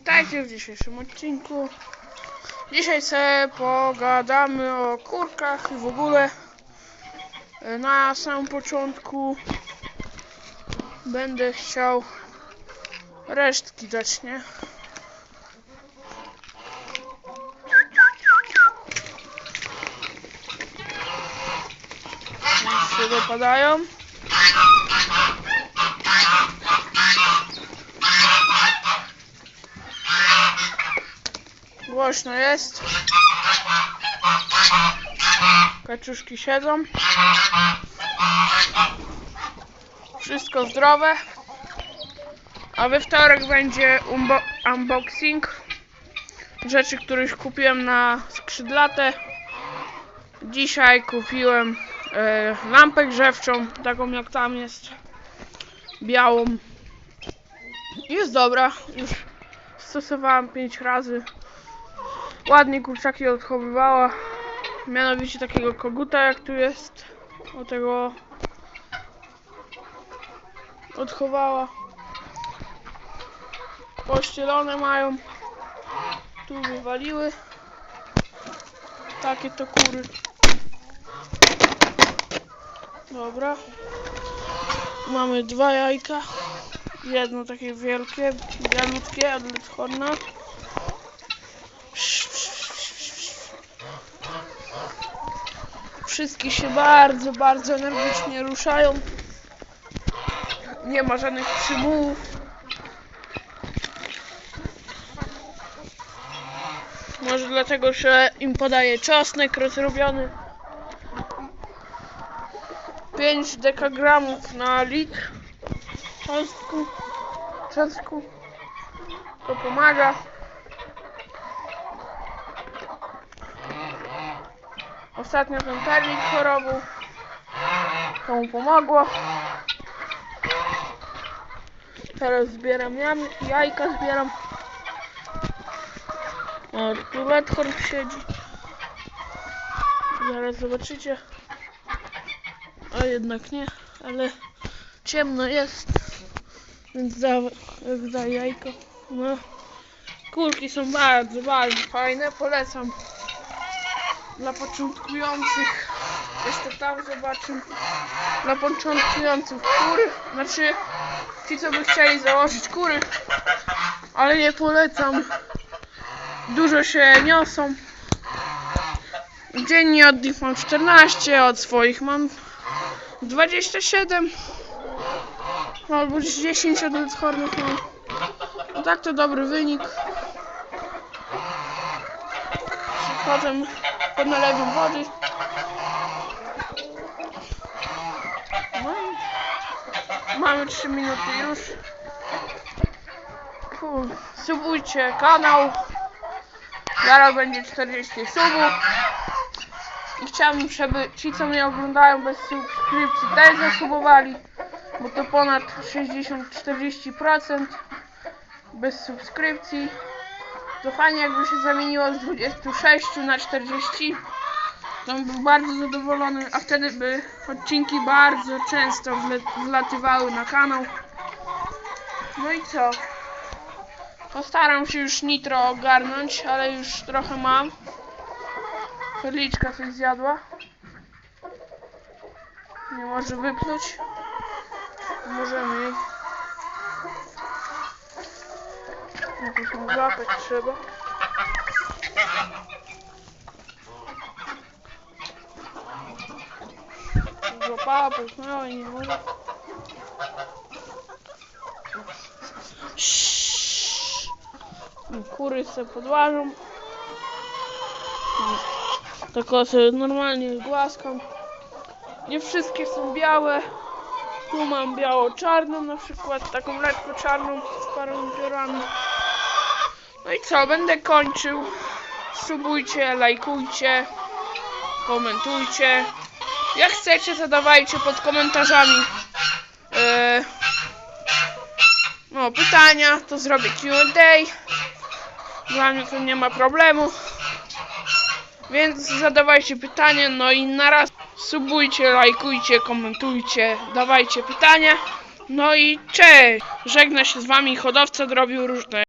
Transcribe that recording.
Witajcie w dzisiejszym odcinku. Dzisiaj sobie pogadamy o kurkach i w ogóle. E, Na samym początku będę chciał resztki dać, nie? Się dopadają. Głośno jest. Kaczuszki siedzą. Wszystko zdrowe. A we wtorek będzie unboxing rzeczy, których kupiłem na skrzydlate. Dzisiaj kupiłem e, lampę grzewczą, taką jak tam jest, białą. Jest dobra, już stosowałam 5 razy. Ładnie kurczaki odchowywała. Mianowicie takiego koguta jak tu jest. O tego odchowała. Pościelone mają. Tu wywaliły. Takie to kury. Dobra. Mamy dwa jajka. Jedno takie wielkie, bialutkie, odleczone. Wszystkie się bardzo, bardzo energicznie ruszają. Nie ma żadnych przymułów. Może dlatego, że im podaje czosnek rozrobiony. 5 dekagramów na litr cząstku. Cząstku. To pomaga. Ostatnio ten perlik chorował. To mu pomogło. Teraz zbieram jajka, zbieram. O, tu Redhorn siedzi. Zaraz zobaczycie. A jednak nie, ale ciemno jest. Więc jak da jajko. No. Kulki są bardzo, bardzo fajne. Polecam dla początkujących. Jeszcze tam zobaczę. Dla początkujących kury. Znaczy ci co by chcieli założyć kury. Ale nie polecam. Dużo się niosą. Dziennie od nich mam 14, od swoich mam 27. Albo 10 od Redhornów mam. No tak to dobry wynik. Potem pod nalewem wody. Mamy 3 minuty już. Fu, Subujcie kanał. Zaraz będzie 40 subów. I chciałbym, żeby ci co mnie oglądają bez subskrypcji też zasubowali. Bo to ponad 60-40% bez subskrypcji. To fajnie jakby się zamieniło z 26 na 40. To bym był bardzo zadowolony, a wtedy by odcinki bardzo często wlatywały na kanał. No i co? Postaram się już nitro ogarnąć, ale już trochę mam. Perliczka coś zjadła. Nie może wypluć. Możemy jej. Jakoś ją złapać trzeba. Złapała, połknęła i nie może. Kury se podłażą. Tak o sobie normalnie głaskam. Nie wszystkie są białe. Tu mam biało-czarną na przykład, taką lekko czarną z parą piórami. No i co, będę kończył. Subujcie, lajkujcie, komentujcie. Jak chcecie, zadawajcie pod komentarzami e, no, pytania, to zrobię Q&A. Dla mnie to nie ma problemu. Więc zadawajcie pytania, no i na raz subujcie, lajkujcie, komentujcie, dawajcie pytania. No i cześć! Żegna się z wami hodowca drobił różne.